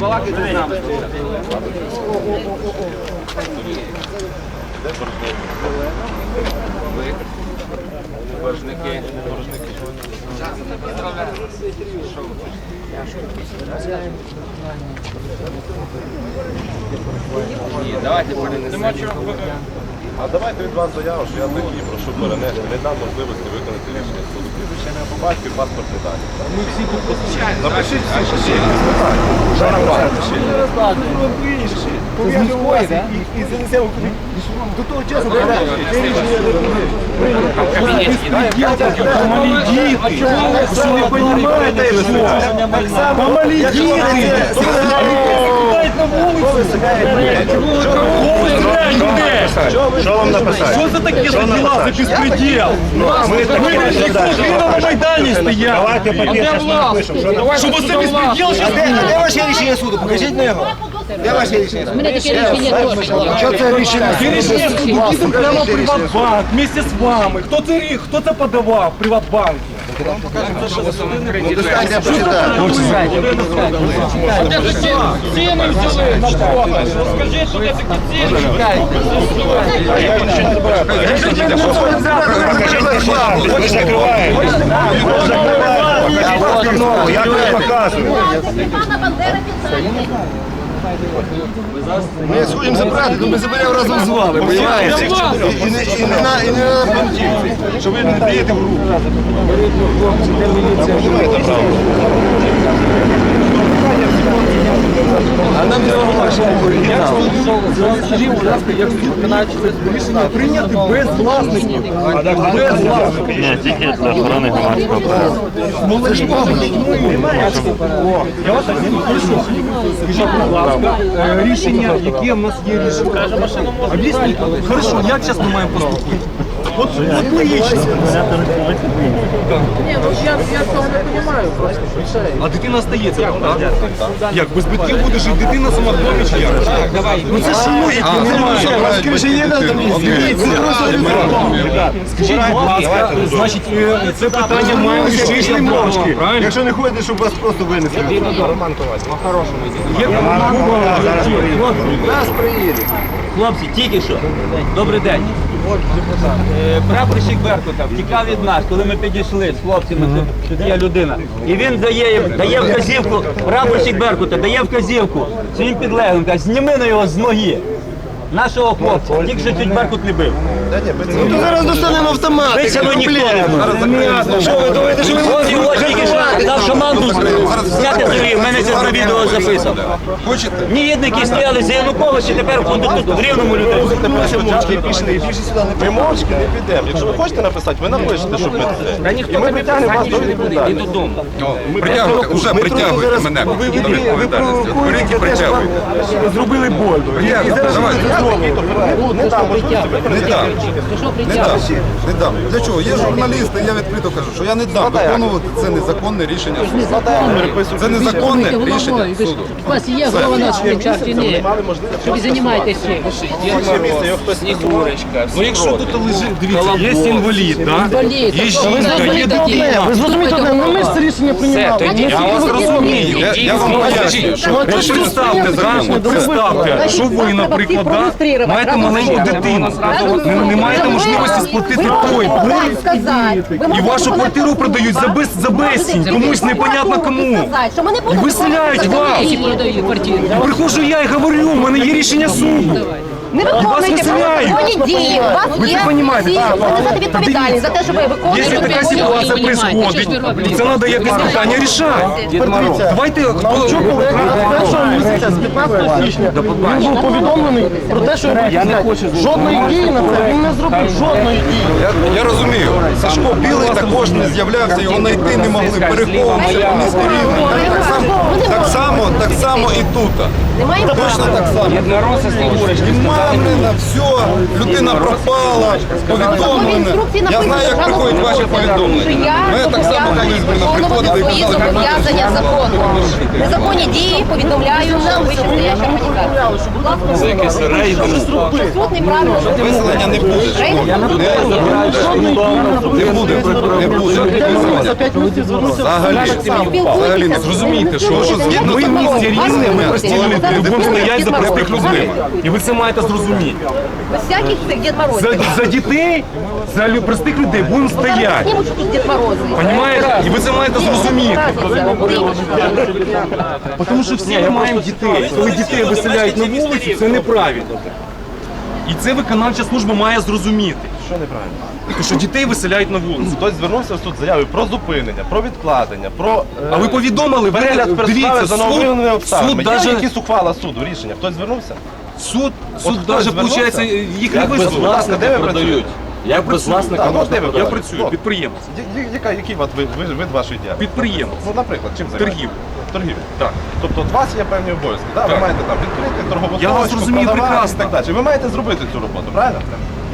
Балакайте з нами. Боржники. Ні, давайте перенесемо. А давайте від вас заяву, що я такий, прошу перенести, не дам можливості виконати рішення суду. Прізвище не по батьку, паспортні дані. Ми всі тут посвідчаємо. Напишіть всі, що всі. Що нам Що вам написати? Що за такі за діла, за безпреділ? Ми такі не Хто на Майдані стояв? Давайте папір, зараз ми напишемо. Що нам Щоб оце безпреділ зараз Де, де ваше рішення суду? Покажіть на його. Де ваше рішення? У мене таке рішення теж є. Що це рішення Ці рішення суду їдемо прямо в Приватбанк, вместе з вами. Хто це, рі- хто це подавав в Приватбанк? Достаньте, почитайте. Розкажіть, що це такі ціни. Ви. Степана Бандера підтримує. Ми сходимо забрати, то ми заберемо разом з вами, розумієте? І не і не на і не на фронтівці. Що ви не даєте в руку. Маєте право. Рішення прийняти без власників. Без власників. Ні, тільки для охорони громадського права. Я вас прошу, скажіть, рішення, яке в нас є рішення? Об'ясніть, хорошо, як зараз ми маємо поступити? От, от логічно. А дитина стається, так? Як, без батьків буде жити дитина сама в домі чи як? Ну це ж логіки немає. Скажи, є на там Скажіть, будь ласка, значить, е, це питання має рішити мовчки? Якщо не ходиш, щоб вас просто винесли. Роман Ковальський. Є Нас приїде. Хлопці, тільки що. Добрий день. Е, Прапорщик Беркута втікав від нас, коли ми підійшли з хлопцями, тут, тут є людина. І він дає, дає вказівку, прапорщик Беркута дає вказівку своїм підлеглим, каже, зніми на його з ноги. Нашого хлопця, тільки що чуть Беркут не бив. Ну зараз достанемо автомат. Биться ви ніхто не може. Що ви думаєте, що ви Ось його тільки дав шаманду зняти завів, мене це на відео записав. Хочете? Нієдники стояли за Януковича, тепер тут в рівному людей. мовчки пішли, і більше сюди не Ми мовчки не підемо. Якщо ви хочете написати, ви напишете, щоб ми це. І ми притягнемо вас до відповідальності. Притягуйте, уже притягуйте мене до відповідальності. Беріть і притягуйте. зробили больно. Давайте. Не можливості Не дам. Не дам. Для чого? Є журналісти, я відкрито кажу, що я не дам виконувати це незаконне рішення суду. Це незаконне рішення суду. У вас є голова на чи ні? Що ви займаєтесь цим? Ну якщо тут лежить, дивіться, є інвалід, так? Є Ви жінка, є дитина. Ви зрозумієте, ну ми ж рішення приймали. Я вас розумію. Я, вам пояснюю, що От представте зранку, представте, що ви, наприклад, маєте маленьку дитину, не, маєте можливості сплатити той борг, і вашу квартиру продають за, без, за безцінь, комусь непонятно кому. І виселяють вас. Приходжу я і говорю, у мене є рішення суду. Не І вас виконуєте правоохоронні дії. У вас Ви є це розумієте, всі так? відповідальність за те, що ви Якщо виконуєте. така ситуація происходить, то це треба якось питання рішати. Давайте, хто Першого місяця з 15 січня він був повідомлений про те, що я не хочу жодної дії на це. Він не зробив жодної дії. я, я розумію. Сашко Білий також не з'являвся, його знайти не могли, переховувався по місту Рівне. Так само, так само, так само і тут. Немає Точно так само. Єдинороси Снігурочки Мамлина, все, людина пропала, повідомлена. Я знаю, як приходять ваші повідомлення. Ми так само колись приходили і казали, зобов'язання закону. Незаконні дії повідомляю вищестоящим організаціям. Це якесь рейдер. суд неправильно. виселення не буде. Не буде, не буде. Взагалі, взагалі Зрозумійте, що ми в місті рівне, ми прості люди, Зараз стоять за простих людей. І ви це маєте зрозуміти. Всяких цих Дід За, Морозів. за дітей, за лю- простих людей будемо Зараз стояти. знімуть якісь Дід Морози. Понимаєте? І ви це маєте зрозуміти. Тому що всі ми маємо дітей. Коли дітей виселяють на вулицю, це неправильно. І це виконавча служба має зрозуміти. Що неправильно? Що дітей виселяють на вулицю. Хтось звернувся в суд з заявою про зупинення, про відкладення, про е, А ви повідомили, ви перегляд персоналу дивіться, за суд, обставинами. суд Є даже, якісь ухвала суду, рішення? Хтось звернувся? Суд, суд хтось даже, виходить, їх не Як без де ви працюєте? Як без власника ну, можна де ви Я працюєте? працюю, підприємець. я- я- Яка, який от ви, ви, вид вашої діяльності? Підприємець. Ну, наприклад, чим займаєтесь? Торгівля. Торгівля. Так. Тобто у вас є певні обов'язки, да? ви Так. маєте там відкрити торгову Я вас точку, розумію продавати прекрасно. і так далі. Ви маєте зробити цю роботу, правильно?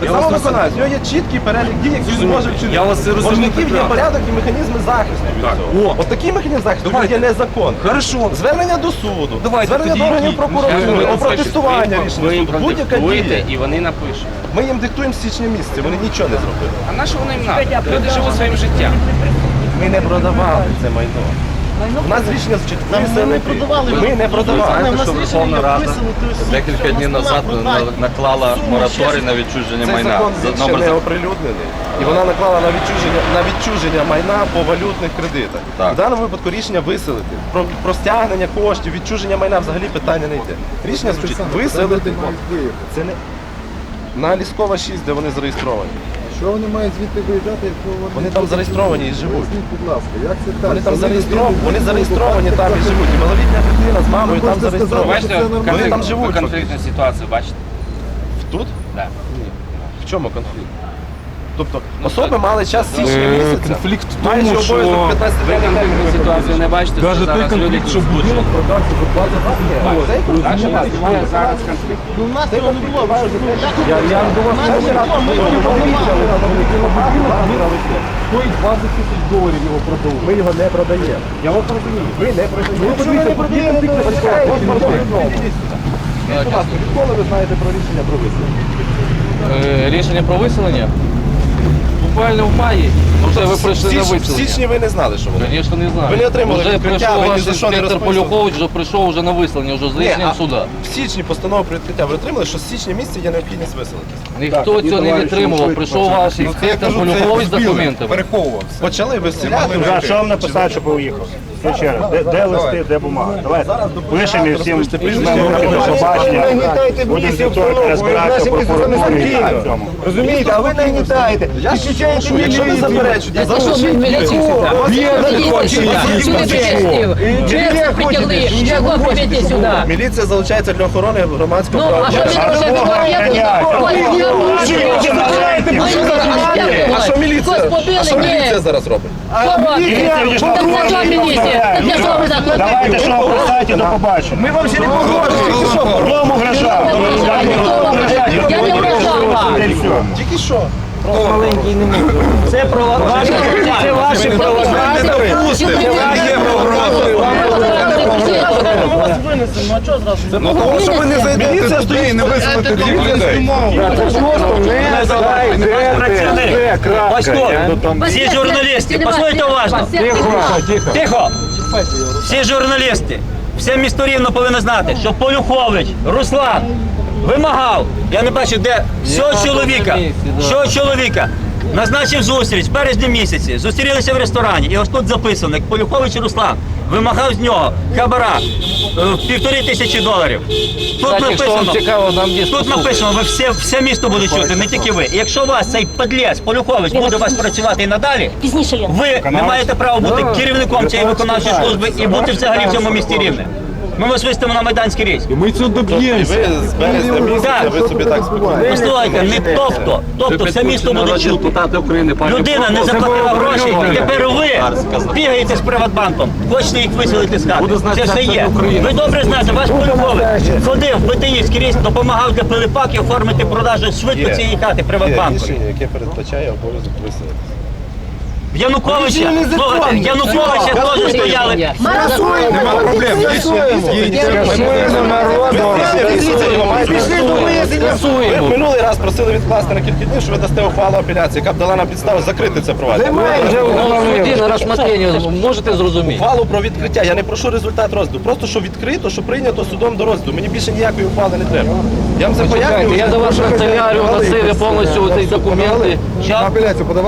Так Я само вас виконавець, у нього є чіткий перелік дій, які він може вчинити. Я вас це розумію Боржників є прекрасно. порядок і механізми захисту від Так. цього. О. От такий механізм захисту Давайте. він є незаконний. Хорошо. Звернення до суду, Давайте звернення тоді до органів прокуратури, Ви опротестування Ви рішення їм суду, будь-яка продиктуєте дія. і вони напишуть. Ми їм диктуємо з січня місяця, вони нічого не зробили. А на що воно їм надо? Люди живуть своїм життям. Ми не продавали це майно. У нас рішення з Ми не продавали. Ми не продавали. Рішення написано, то есть- Декілька днів назад на- наклала мораторій на відчуження Цей майна. закон він ще номер не за- оприлюднений. І вона наклала на відчуження на відчуження майна по валютних кредитах. Так. В даному випадку рішення виселити. Про, про стягнення коштів, відчуження майна взагалі питання не йде. Рішення звучить виселити. Це не на Ліскова 6, де вони зареєстровані. Що вони мають звідти виїжджати, якщо вони... Вони там зареєстровані і живуть. Поясніть, будь ласка, як це так? Вони там зареєстровані, вони зареєстровані там і живуть. І малолітня дитина з мамою там хочете зареєстрована. сказати, Бачите, нормально. Вони там живуть. конфліктну ситуацію, бачите? Тут? Да. В чому конфлікт? Тобто особи мали час січня місяця. Конфлікт в тому, що обов'язок 15 Ви конфліктну ситуацію не бачите, що навіть той зараз люди конфлікт, що тут будинок продався за 20 тисяч доларів. Наша вас немає зараз конфлікт. Ну, у нас цього не було. Я, я до вас не говорю. Ми його приймали. Стоїть 20 тисяч доларів його продали. Ми його не продаємо. Я вас розумію. Ви не продаєте. Ви подивіться, подивіться, Відколи ви знаєте про рішення про виселення? Е, Рішення про виселення? Буквально в маї. Ну, це ви прийшли на В виселення. січні ви не знали, що вони. Звісно, не знаю. Ви не отримали Вже відкриття, прийшов ви ні ваш за що не інспектор. Полюхович, вже прийшов вже на виселення, вже з рішенням а суда. В січні постанову про відкриття ви отримали, що з січня місяця є необхідність виселитись. Ніхто цього не відтримував. Прийшов ваш інспектор Полюхович з документами. Переховувався. Почали виселяти. Да, що вам написати, щоб уїхав? Що ще раз? Де, де листи, де бумага? Давайте пишемо і всім візьмемо до побачення. Будемо вівторок розбиратися в прокуратурі. в цьому. Розумієте, а ви не гнітаєте. Я ж що, якщо ви заперечуєте, Ти що, міліцію притягли. Чого сюди? Міліція залучається для охорони громадського Ну, а права. А що міліція? А що міліція зараз робить? Що ви Давайте, що писати, до. Ми вам ще не граждан. Я не вражав вас. Тільки що? Це про ваші це ваші Ми вас винесемо, а? Ну тому що ви не зайдете туди і не двох людей. Ось тут. Всі журналісти, послухайте уважно. Тихо! Всі журналісти, все місто рівно повинно знати, що Полюхович, Руслан вимагав, я не бачу, де. Цього чоловіка, цього чоловіка. Назначив зустріч в березні місяці, зустрілися в ресторані, і ось тут записано, як Полюхович Руслан. Вимагав з нього хабара е, півтори тисячі доларів. Тут написано, цікаво, нам є Тут написано, ви все, все місто буде чути, не тільки ви. І якщо вас цей подлець Полюхович буде у вас працювати і надалі, ви не маєте права бути керівником цієї виконавчої служби і бути взагалі в цьому місті рівне. Ми вас виставимо на майданський рейс. Ми цього доб'ємося. ви з березня місяця ви собі так спокійно. Послухайте, не тобто, тобто все місто буде чути. депутати України, пані Людина не заплатила гроші, і тепер ви бігаєте з Приватбанком, хочете їх виселити з хати. Це все є. Ви добре знаєте, ваш Польковий ходив в БТІ скрізь, допомагав для Пилипаки оформити продажу швидко цієї хати Є Приватбанку. рішення, яке передбачає обов'язок виселити. Януковича, слухайте, Януковича теж стояли. Нема проблем. Ви минулий раз просили відкласти на кілька днів, що ви дасте ухвалу апеляції, яка б дала нам підставу закрити це провадження. Суді на розсмотрення можете зрозуміти. Ухвалу про відкриття. Я не прошу результат розгляду. Просто що відкрито, що прийнято судом до розгляду. Мені більше ніякої ухвали не треба. Я вам це пояснюю. Я до вас канцелярію носив повністю ці документи.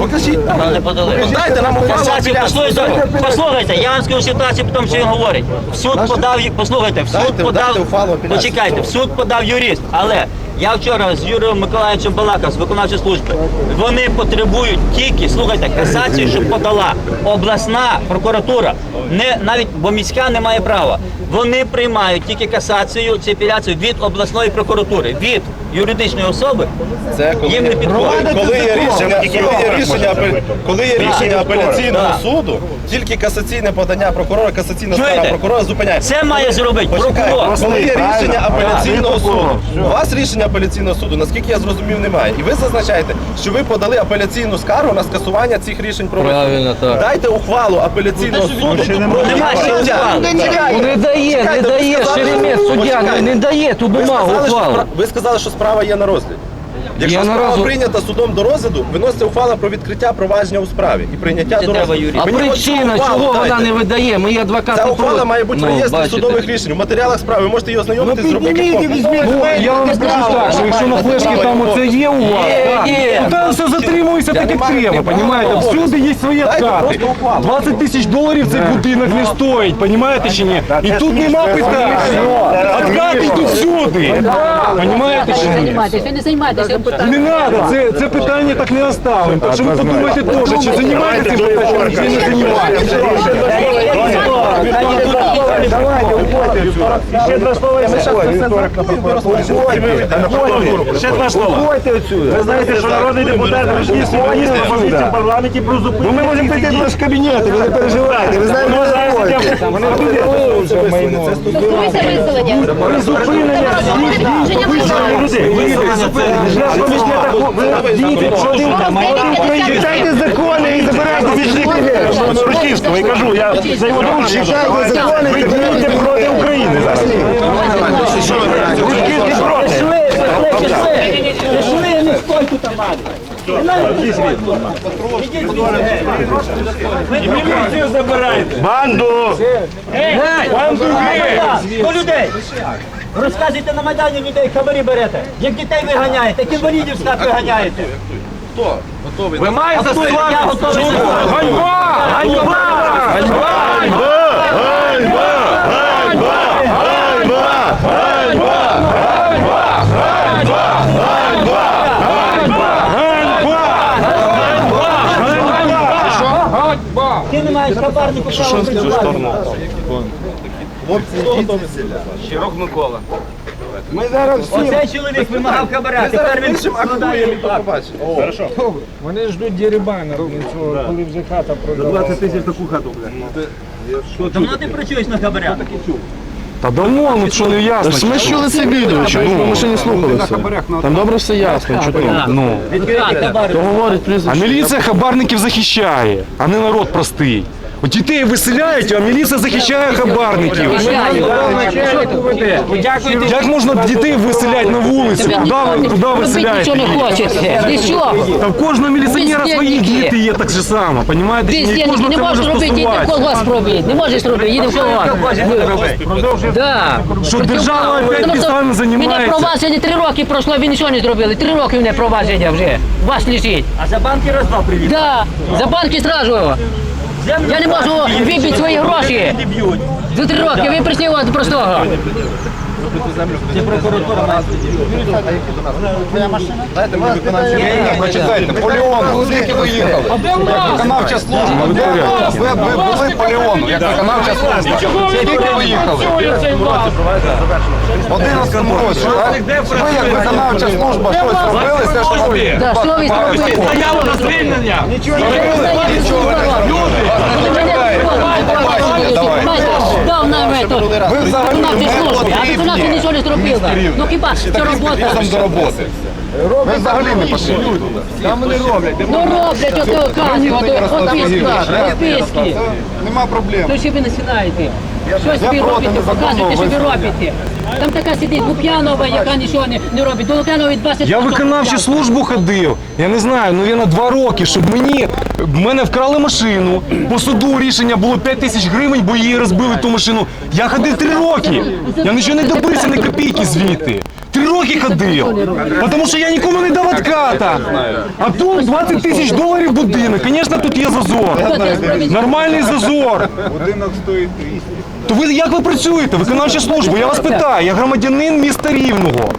Покажіть нам. Не подали. Дайте нам апеляції. послухайте, послухайте, я вам скажу ситуацію, потім що він говорить. В суд подав, послухайте, в суд Дайте- подав, дайте ухвалу апеляції. почекайте, в суд подав юрист, але я вчора з Юрієм Миколаївичем балакав з виконавчої служби. Вони потребують тільки, слухайте, касацію, щоб подала обласна прокуратура, не навіть бо міська не має права. Вони приймають тільки касацію, цю апеляцію від обласної прокуратури, від юридичної особи. Це коли, Їм не підходить. коли, є рішення, коли є рішення, коли є рішення апеляційного Так. суду, тільки касаційне подання прокурора, касаційна скара прокурора зупиняє. Це має зробити Почекайте, прокурор. коли є рішення апеляційного суду. У вас рішення апеляційного суду, наскільки я зрозумів, немає. І ви зазначаєте, що ви подали апеляційну скаргу на скасування цих рішень про. Правильно, так. Дайте ухвалу апеляційного суду. ще про немає. Немає ще ухвали. Ну, Не дає, не дає, Шеремет, суддя, не, не дає ту Ви бумагу, сказали, що ухвалу. спра- ви сказали, що справа є на розгляді. Якщо Я справа розгляд- прийнята судом до розгляду, виноситься ухвала про відкриття провадження у справі і прийняття Це до треба розгляду. А Мені от причина, цю ухвалу чого вона дайте. не видає? Ми адвокати. Ця ухвала має бути в Ну, реєстрі бачите. судових рішень, в матеріалах справи. Ви можете її ознайомитись, зробити копію. Ну, я вам скажу так, що якщо на флешці там оце є у вас, так, є. то там все затримується так, як треба, понімаєте? Всюди є свої Дайте откати. просто ухвалу. 20 тисяч доларів цей будинок не стоїть, понімаєте чи ні? І тут нема питань. Откати йдуть всюди. Понімаєте чи ні? Займайтесь, ви не питанням. Не треба, це, це питання так не оставимо. Так що ви подумайте теж, чи займаєтеся цим питанням, чи не займаєтеся. Ще два слова. І Ще два слова. Ви знаєте, що народний депутат є в позиції в парламенті про зупинку. Ми можемо прийти до наш кабінет, ви не переживайте. Ви знаєте, вони Стосується виселення. Призупинення людей. Читайте закони і забирайте вічники Російського. Я кажу, я за його друг читайте закони і дієте проти України зараз. Ручки не проти. І міліцію забирайте. Банду! Банду геть! До людей! Розказуйте на Майдані людей, хабарі берете. Як дітей виганяєте, як інвалідів з виганяєте. Хто? Готовий? Ви маєте Я готовий. Ганьба! Ганьба! Ганьба! Ти не маєш хабарнику права працювати. Ми зараз Оцей чоловік вимагав хабаря, тепер він Іншим актуємо і. Вони ждуть дерибана, коли вже хата продала. 20 тисяч таку хату, Давно ти працюєш на хабаря? Та давно, ну що не ясно. Ми чули це відео, чому ми ще не слухали це. Там добре все ясно, чутно. Ну. То говорить А міліція хабарників захищає, а не народ простий. Дітей виселяють, а міліція захищає хабарників. Як можна дітей виселяти на вулицю? Куди ви куди виселяєте? нічого не хочете. Ти що? Та в кожного міліціонера свої діти є так же само, понімаєте? не можеш робити, йди в колгосп робити. Не можеш робити, їди в колгосп. Да. Що держава опять що підставно Мене провадження три роки пройшло, ви нічого не зробили. Три роки мене провадження вже. Вас лежить. А за банки роздав привіт. Да, за банки стражу. Я не можу вибити свої гроші. За три роки ви прийшли от простого. Чи прокуратура має Дайте мені виконавчу службу. Прочитайте, Поліон, скільки ви їхали? Як виконавча служба. Де ви, ви були Поліону, як виконавча служба. Скільки ви їхали? В 11 році, так? Ви як виконавча служба щось робили, все що ви. Да, що ви зробили? Заяву на звільнення! Дав нам это. Ви взагалі не службі, виконавчий нічого не зробила. Ну хіба це робота? Разом до роботи. Ми взагалі не потрібні. Ну роблять ото кази, ото описки, описки. Нема проблем. Ну що ви насідаєте? Щось ви робите, показуєте, що ви робите. Там така сидить Лук'янова, яка нічого не, не робить. До Лук'янової 20 Я виконавчу службу ходив. Я не знаю, ну я на два роки, щоб мені в мене вкрали машину. По суду рішення було 5 тисяч гривень, бо її розбили ту машину. Я ходив три роки. Я нічого не добився, ні копійки звідти. Три роки ходив. Тому що я нікому не дав отката. А тут 20 тисяч доларів будинок. Звісно, тут є зазор. Нормальний зазор. Будинок стоїть 200. То ви як ви працюєте? Виконавча служба, я вас питаю, я громадянин міста Рівного.